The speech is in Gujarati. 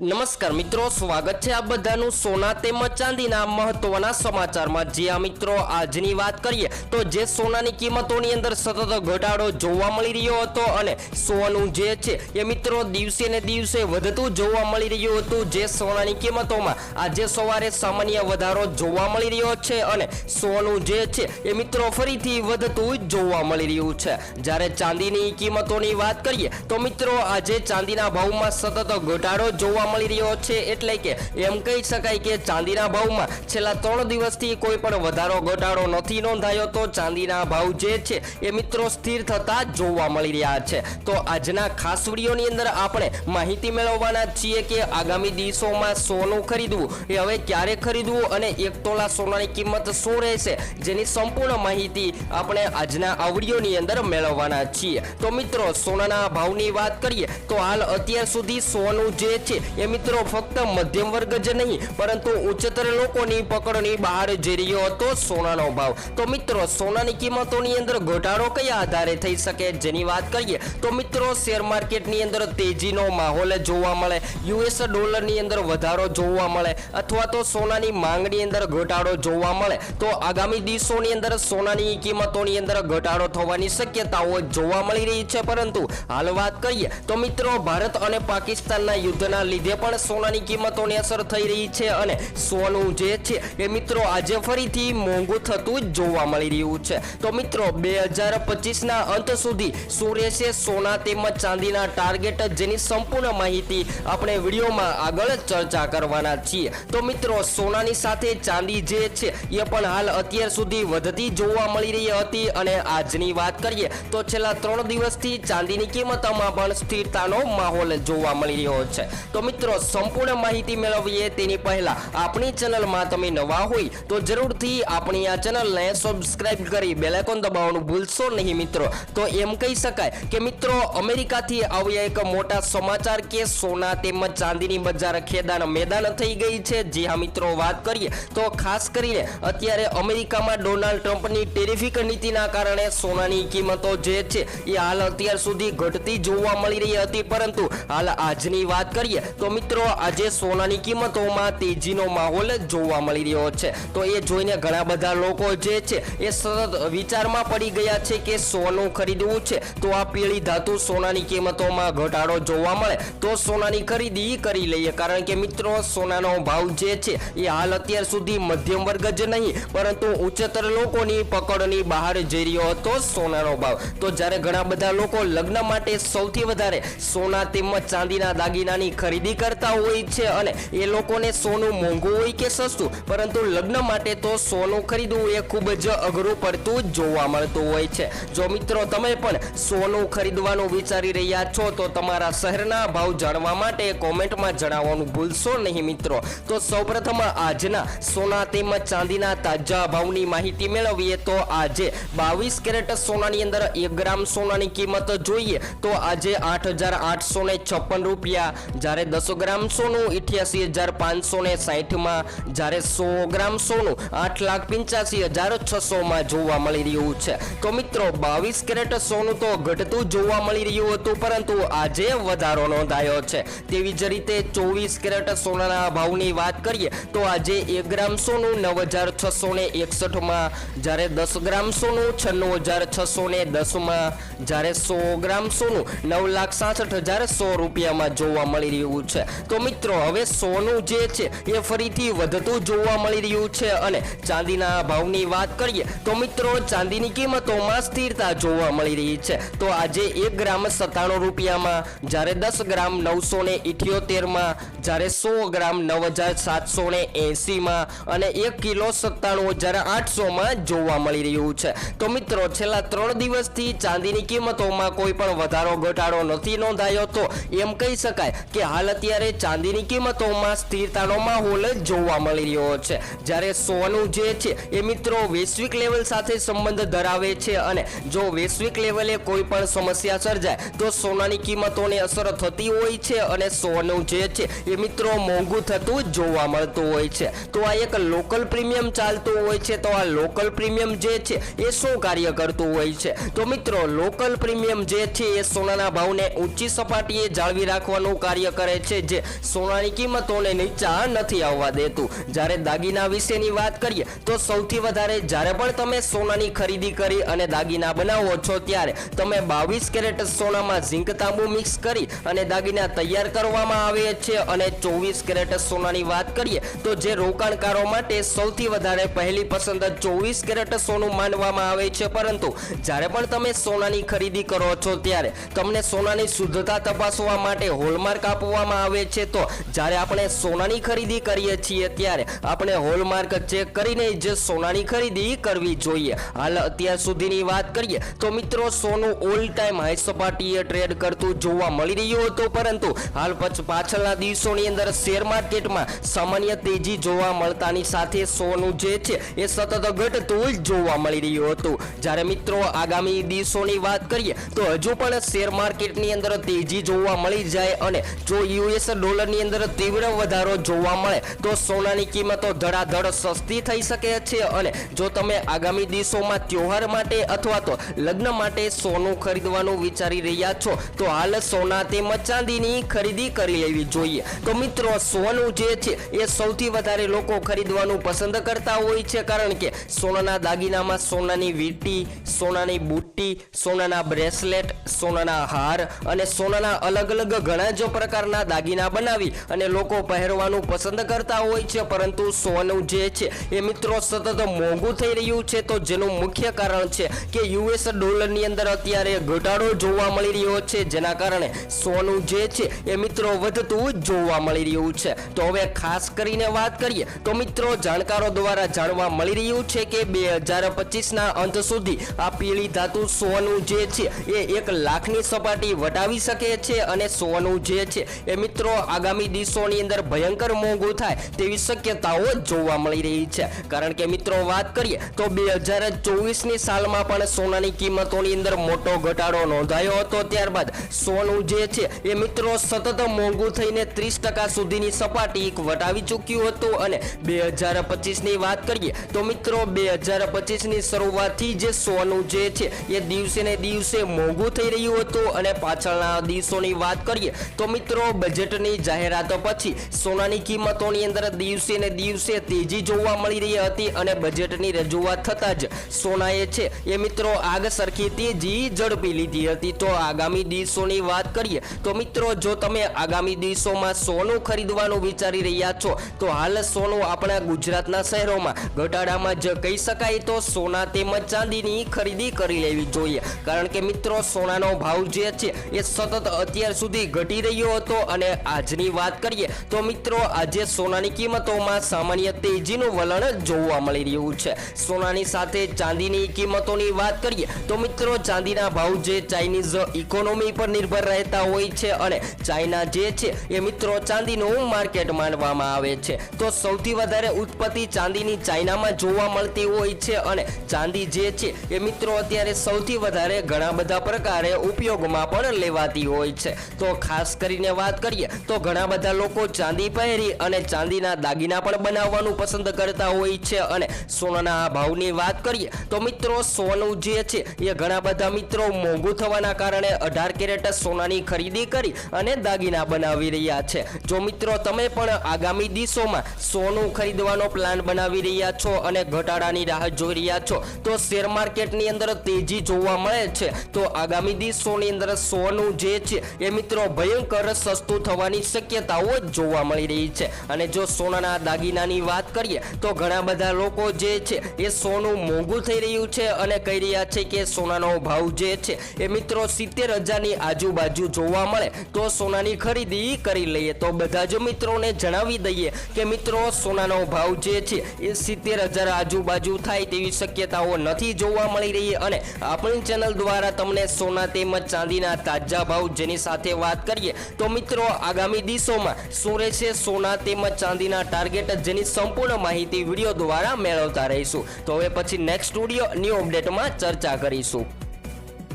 નમસ્કાર મિત્રો, સ્વાગત છે આ બધાનું સોના તેમજ ચાંદીના મહત્વના સમાચારમાં. જે આ મિત્રો આજની વાત કરીએ, તો જે સોનાની કિંમતોની અંદર સતત ઘટાડો જોવા મળી રહ્યો હતો અને સોનું જે છે, એ મિત્રો દિવસે ને દિવસે વધતું જોવા મળી રહ્યું હતું. જે સોનાની કિંમતોમાં આજે સવારે સામાન્ય વધારો જોવા મળી રહ્યો છે અને સોનું જે છે, એ મિત્રો ફરીથી વધતું જોવા મળી રહ્યું છે. જ્યારે ચાંદીની કિંમતોની વાત કરીએ, તો મિત્રો આજે ચાંદીના ભાવમાં સતત ઘટાડો જોવા મળી રહ્યો છે એટલે કે એમ કહી શકાય કે ચાંદીના ભાવમાં છેલ્લા ત્રણ દિવસથી કોઈ પણ વધારો ઘટાડો નથી નોંધાયો, તો ચાંદીના ભાવ જે છે એ મિત્રો સ્થિર થતા જોવા મળી રહ્યા છે. તો આજના ખાસ વિડીયોની અંદર આપણે માહિતી મેળવવાના છીએ કે આગામી દિવસોમાં સોનું ખરીદવું, એ હવે ક્યારે ખરીદવું અને એક તોલા સોનાની કિંમત શું રહેશે, જેની સંપૂર્ણ માહિતી આપણે આજના આ વિડીયોની અંદર મેળવવાના છીએ. તો મિત્રો, સોનાના ભાવની વાત કરીએ, તો હાલ અત્યાર સુધી સોનું જે છે એ મિત્રો, ફક્ત મધ્યમ વર્ગ જ નહીં, પરંતુ ઉચ્ચતર લોકોની પકડની બહાર જઈ રહ્યો હતો સોનાનો ભાવ. તો મિત્રો, સોનાની કિંમતોની અંદર ઘટાડો કયા આધારે થઈ શકે જેની વાત કરીએ, તો મિત્રો, શેર માર્કેટની અંદર તેજીનો માહોલ જોવા મળે, યુએસ ડોલરની અંદર વધારો જોવા મળે, અથવા તો સોનાની માંગની અંદર ઘટાડો જોવા મળે, તો આગામી દિવસોની અંદર સોનાની કિંમતોની અંદર ઘટાડો થવાની શક્યતાઓ જોવા મળી રહી છે. પરંતુ હાલ વાત કરીએ, તો મિત્રો, ભારત અને પાકિસ્તાનના યુદ્ધના લીધે પણ સોનાની કિંમતોની અસર થઈ રહી છે અને સોનું જે છે એ મિત્રો આજે ફરીથી મોંઘું થતું જોવા મળી રહ્યું છે. તો મિત્રો, બે હજાર પચીસના અંત સુધી શું રહેશે સોના તેમજ ચાંદીના ટાર્ગેટ જેની સંપૂર્ણ માહિતી આપણે વિડીયોમાં આગળ ચર્ચા કરવાના છીએ. તો મિત્રો, સોનાની સાથે ચાંદી જે છે એ પણ હાલ અત્યાર સુધી વધતી જોવા મળી રહી હતી અને આજની વાત કરીએ તો છેલ્લા ત્રણ દિવસથી ચાંદીની કિંમતોમાં પણ સ્થિરતાનો માહોલ જોવા મળી રહ્યો છે. તો મિત્રો સંપૂર્ણ માહિતી મેળવીએ તેની પહેલા આપણી ચેનલમાં તમે નવા હોય તો જરૂરથી આપણી આ ચેનલને સબસ્ક્રાઇબ કરી બેલાઇકોન દબાવવાનું ભૂલશો નહીં મિત્રો. તો એમ કહી શકાય કે મિત્રો, અમેરિકાથી આવ્યા એક મોટા સમાચાર કે સોના તેમજ ચાંદીની બજાર ખેદાન મેદાન થઈ ગઈ છે. જી હા મિત્રો, વાત કરીએ તો ખાસ કરીને અત્યારે અમેરિકામાં ડોનાલ્ડ ટ્રમ્પની ટેરિફિક નીતિના કારણે સોનાની કિંમતો જે છે એ હાલ અત્યાર સુધી ઘટતી જોવા મળી રહી હતી. પરંતુ હાલ આજની વાત કરીએ તો મિત્રો, આજે સોનાની કિંમતોમાં તેજીનો માહોલ જોવા મળી રહ્યો છે. તો એ જોઈને ઘણા બધા લોકો જે છે, એ સતત વિચારમાં પડી ગયા છે કે સોનું ખરીદવું છે. તો આ પીળી ધાતુ સોનાની કિંમતોમાં ઘટાડો જોવા મળે. તો સોનાની ખરીદી કરી લઈએ. કારણ કે મિત્રો, સોનાનો ભાવ જે છે, એ હાલ અત્યાર સુધી મધ્યમ વર્ગ જ નહીં, પરંતુ ઉચ્ચતર લોકોની પકડની બહાર જઈ રહ્યો હતો સોનાનો ભાવ. તો જ્યારે ઘણા બધા લોકો લગ્ન માટે સૌથી વધારે સોના તેમજ ચાંદીના દાગીનાની ખરીદી કરતા હોય છે અને એ લોકોને સોનું મોંઘું હોય કે સસ્તું, પરંતુ લગ્ન માટે તો સોનું ખરીદવું એ ખૂબ જ અઘરું પડતું જોવા મળતું હોય છે. જો મિત્રો તમે પણ સોનું ખરીદવાનું વિચારી રહ્યા છો, તો તમારા શહેરના ભાવ જાણવા માટે કોમેન્ટમાં જણાવવાનું ભૂલશો નહીં મિત્રો. તો સૌપ્રથમ આજના સોના તેમજ ચાંદીના તાજા ભાવની માહિતી મેળવીએ, તો આજે બાવીસ કેરેટ સોનાની અંદર એક ગ્રામ સોનાની કિંમત જોઈએ, તો આજે આઠ હજાર આઠસો ને છપ્પન રૂપિયા. જ્યારે દસ ગ્રામ સોનું, ઇઠ્યાસી હજાર પાંચસો ને સાહીઠમાં જ્યારે સો ગ્રામ સોનું આઠ લાખ પંચ્યાસી હજાર છસોમાં જોવા મળી રહ્યું છે. તો મિત્રો, બાવીસ કેરેટ સોનું તો ઘટતું જોવા મળી રહ્યું હતું, પરંતુ આજે વધારો નોંધાયો છે. તેવી જ રીતે ચોવીસ કેરેટ સોનાના ભાવની વાત કરીએ, તો આજે એક ગ્રામ સોનું નવ હજાર છસો ને એકસઠમાં, જ્યારે દસ ગ્રામ સોનું છન્નું હજાર છસો ને દસમાં, જ્યારે સો ગ્રામ સોનું નવ લાખ સાસઠ હજાર સો રૂપિયામાં જોવા મળી રહ્યું છે. તો મિત્રો, હવે સોનું જે છે, એ ફરીથી વધતું જોવા મળી રહ્યું છે. અને ચાંદીના ભાવની વાત કરીએ, તો મિત્રો, ચાંદીની કિંમતોમાં સ્થિરતા જોવા મળી રહી છે. તો આજે એક ગ્રામ સત્તાણું રૂપિયામાં, જ્યારે દસ ગ્રામ નવસો ને ઇઠ્યોતેરમાં, જ્યારે સો ગ્રામ નવ હજાર સાતસો ને એંસીમાં અને એક કિલો સત્તાણું હજાર આઠસોમાં જોવા મળી રહ્યું છે. તો મિત્રો, છેલ્લા ત્રણ દિવસથી ચાંદીની કિંમતોમાં કોઈ પણ વધારો, ઘટાડો નથી નોંધાયો. તો એમ કહી શકાય કે હાલ ચાંદીની કિંમતોમાં સ્થિરતાનો માહોલ જોવા મળી રહ્યો છે. જ્યારે સોનું જે છે એ મિત્રો વૈશ્વિક લેવલ સાથે સંબંધ ધરાવે છે અને જો વૈશ્વિક લેવલે કોઈ પણ સમસ્યા સર્જાય, તો સોનાની કિંમતોને અસર થતી હોય છે અને સોનું જે છે એ મિત્રો મોંઘું થતું જોવા મળતું હોય છે. તો આ એક લોકલ પ્રીમિયમ ચાલતું હોય છે, તો આ લોકલ પ્રીમિયમ જે છે એ શું કાર્ય કરતું હોય છે? તો મિત્રો, લોકલ પ્રીમિયમ જે છે એ સોનાના ભાવને ઊંચી સપાટીએ જાળવી રાખવાનું કાર્ય કરે છે. જે સોનાની કિંમતોને નીચા નથી આવવા દેતું. જ્યારે દાગીના વિશેની વાત કરીએ, તો સૌથી વધારે જ્યારે પણ તમે સોનાની ખરીદી કરી અને દાગીના બનાવો છો ત્યારે તમે બાવીસ કેરેટ સોનામાં ઝીંક તાંબુ મિક્સ કરી અને દાગીના તૈયાર કરવામાં આવે છે અને ચોવીસ કેરેટ સોનાની વાત કરીએ, તો જે રોકાણકારો માટે સૌથી વધારે પહેલી પસંદ ચોવીસ કેરેટ સોનું માનવામાં આવે છે. પરંતુ જ્યારે પણ તમે સોનાની ખરીદી કરો છો ત્યારે તમને સોનાની શુદ્ધતા તપાસવા માટે હોલમાર્ક આપવામાં આવે છે, તો જ્યારે આપણે સોનાની ખરીદી કરીએ છીએ, ત્યારે આપણે હોલમાર્ક ચેક કરીને જ સોનાની ખરીદી કરવી જોઈએ. હાલ અત્યાર સુધીની વાત કરીએ, તો મિત્રો, સોનું ઓલ ટાઈમ હાઈ સપાટીએ ટ્રેડ કરતું જોવા મળી રહ્યું હતું, પરંતુ હાલ પાછળના દિવસોની અંદર શેર માર્કેટમાં સામાન્ય તેજી જોવા મળતાની સાથે સોનું જે છે, એ સતત ઘટતું જોવા મળી રહ્યું હતું. જ્યારે મિત્રો, આગામી દિવસોની વાત કરીએ, તો હજુ પણ શેર માર્કેટની અંદર તેજી જોવા મળી જાય અને જો યુએસ ડોલરની અંદર તીવ્ર વધારો જોવા મળે તો સોનાની કિંમતો ધડાધડ સસ્તી થઈ શકે છે અને જો તમે આગામી દિવસોમાં તહેવાર માટે અથવા તો લગ્ન માટે સોનું ખરીદવાનું વિચારી રહ્યા છો, તો હાલ સોના તેમજ ચાંદીની ખરીદી કરી લેવી જોઈએ. તો મિત્રો, સોનું જે છે, એ સૌથી વધારે લોકો ખરીદવાનું પસંદ કરતા હોય છે, કારણ કે સોનાના દાગીનામાં સોનાની વીંટી, સોનાની બુટ્ટી, સોનાના બ્રેસલેટ, સોનાના હાર અને સોનાના અલગ અલગ ઘણા જ પ્રકારના દાગીના બનાવી અને લોકો પહેરવાનું પસંદ કરતા હોય છે, પરંતુ સોનું જે છે એ મિત્રો સતત મોંઘું થઈ રહ્યું છે. તો જેનું મુખ્ય કારણ છે કે યુએસ ડોલરની અંદર અત્યારે ઘટાડો જોવા મળી રહ્યો છે, જેના કારણે સોનું જે છે એ મિત્રો વધતું જોવા મળી રહ્યું છે. તો હવે ખાસ કરીને વાત કરીએ, તો મિત્રો જાણકારો દ્વારા જાણવા મળી રહ્યું છે કે બે હજાર પચીસના અંત સુધી આ પીળી ધાતુ સોનું જે છે એ એક લાખની સપાટી વટાવી શકે છે અને સોનું જે છે એ મિત્રો, આગામી દિવસોની અંદર ભયંકર મોંઘું થાય તેવી શક્યતાઓ જોવા મળી રહી છે. કારણ કે મિત્રો, વાત કરીએ તો બે હજાર ચોવીસની સાલમાં પણ સોનાની કિંમતોની અંદર મોટો ઘટાડો નોંધાયો હતો. ત્યારબાદ સોનું જે છે એ મિત્રો સતત મોંઘું થઈને ત્રીસ ટકા સુધીની સપાટી વટાવી ચૂક્યું હતું. અને બે હજાર પચીસની વાત કરીએ તો મિત્રો, બે હજાર પચીસની શરૂઆતથી જે સોનું જે છે એ દિવસે ને દિવસે મોંઘું થઈ રહ્યું હતું. અને પાછળના દિવસોની વાત કરીએ તો મિત્રો બજેટની જાહેરાતો પછી સોનાની કિંમતોની અંદર દિવસે ને દિવસે તેજી જોવા મળી રહી હતી અને બજેટની રજૂઆત થતાં જ સોનાએ છે એ મિત્રો આગ સરખી તેજી ઝડપી લીધી હતી. તો આગામી દિવસોની વાત કરીએ તો મિત્રો જો તમે આગામી દિવસોમાં સોનું ખરીદવાનું વિચારી રહ્યા છો, તો હાલ સોનું આપણા ગુજરાતના શહેરોમાં ઘટાડામાં જ કહી શકાય તો સોના તેમજ ચાંદીની ખરીદી કરી લેવી જોઈએ. કારણ કે મિત્રો, સોનાનો ભાવ જે છે એ સતત અત્યાર સુધી ઘટી રહ્યો હતો અને આજની વાત કરીએ તો મિત્રો, આજે સોનાની કિંમતોમાં સામાન્ય તેજીનું વલણ જોવા મળી રહ્યું છે. સોનાની સાથે ચાંદીની કિંમતોની વાત કરીએ તો મિત્રો, ચાંદીના ભાવ જે ચાઇનીઝ ઇકોનોમી પર નિર્ભર રહેતા હોય છે અને ચાઇના જે છે એ મિત્રો ચાંદીનું માર્કેટ માનવામાં આવે છે. તો સૌથી વધારે ઉત્પત્તિ ચાંદીની ચાઇનામાં જોવા મળતી હોય છે અને ચાંદી જે છે એ મિત્રો અત્યારે સૌથી વધારે ઘણા બધા પ્રકારે ઉપયોગમાં પણ લેવાતી હોય છે. તો ખાસ કરીને વાત કરીએ તો ઘણા બધા લોકો ચાંદી પહેરી અને ચાંદીના દાગીના પણ બનાવવાનું પસંદ કરતા હોય છે અને સોનાના ભાવની વાત કરીએ, તો મિત્રો સોનું જે છે, એ ઘણા બધા મિત્રો મોંઘું થવાના કારણે અઢાર કેરેટ સોનાની ખરીદી કરી અને દાગીના બનાવી રહ્યા છે. જો મિત્રો તમે પણ આગામી દિવસોમાં સોનું ખરીદવાનો પ્લાન બનાવી રહ્યા છો અને ઘટાડાની રાહ જોઈ રહ્યા છો, તો શેર માર્કેટની અંદર તેજી જોવા મળે છે. તો આગામી દિવસોની અંદર સોનું જે છે, એ મિત્રો ભયંકર સસ્તું થવાની શક્યતાઓ જોવા મળી રહી છે. અને જો સોનાના દાગીનાની વાત કરીએ, તો ઘણા બધા લોકો જે છે, એ સોનું મોંઘું થઈ રહ્યું છે અને કહી રહ્યા છે કે સોનાનો ભાવ જે છે, એ મિત્રો સિત્તેર હજારની આજુબાજુ જોવા મળે, તો સોનાની ખરીદી કરી લઈએ. તો બધા જ મિત્રોને જણાવી દઈએ કે મિત્રો, સોનાનો ભાવ જે છે, એ સિત્તેર હજાર આજુબાજુ થાય તેવી શક્યતાઓ નથી જોવા મળી રહી. અને આપણી ચેનલ દ્વારા તમને સોના તેમજ ચાંદીના તાજા ભાવ જેની સાથે વાત કરીએ, તો મિત્રો આગામી દિવસોમાં શું રહેશે સોના તેમજ ચાંદીના ટાર્ગેટ જેની સંપૂર્ણ માહિતી વીડિયો દ્વારા મેળવતા રહીશું. તો હવે પછી નેક્સ્ટ સ્ટુડિયો ન્યૂ અપડેટમાં ચર્ચા કરીશું.